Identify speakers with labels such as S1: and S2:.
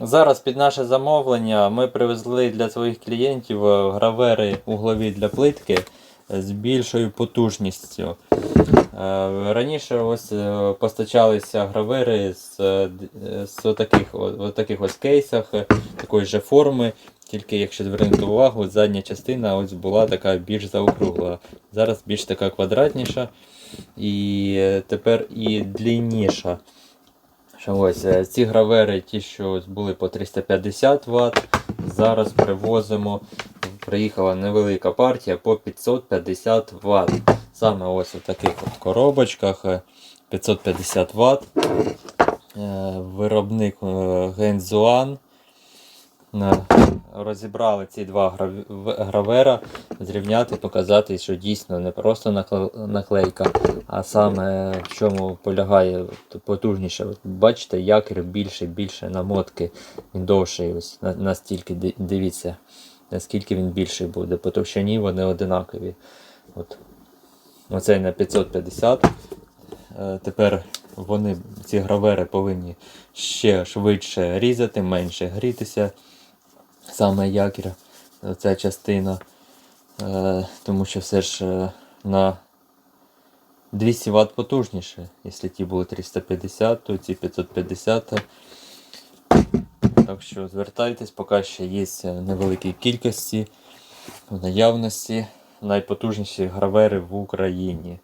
S1: Зараз під наше замовлення ми привезли для своїх клієнтів е, гравери углові для плитки з більшою потужністю. Е, Раніше ось е, постачалися гравери з, з отаких, отаких ось кейсах, такої ж форми. Тільки якщо звернути увагу, задня частина ось була така більш заокругла. Зараз більш така квадратніша і тепер і длинніша. Що ось е, ці гравери, ті, що були по 350 Вт, зараз привозимо. Приїхала невелика партія по 550 Вт. Саме ось у таких от коробочках е, 550 Вт. Е, Виробник е, Гензуан. Розібрали ці два гравера, зрівняти, показати, що дійсно не просто наклейка, а саме в чому полягає потужніше. Бачите, якір більше, більше намотки, він довший. Ось настільки дивіться, наскільки він більший буде. По товщині вони одинакові. От. Оцей на 550. Е, Тепер вони, ці гравери, повинні ще швидше різати, менше грітися. Саме якір, ця частина. Е, тому що все ж е, на 200 Вт потужніше. Якщо ті були 350, то ці 550. Так що звертайтесь, поки ще є в невеликій кількості в наявності найпотужніші гравери в Україні.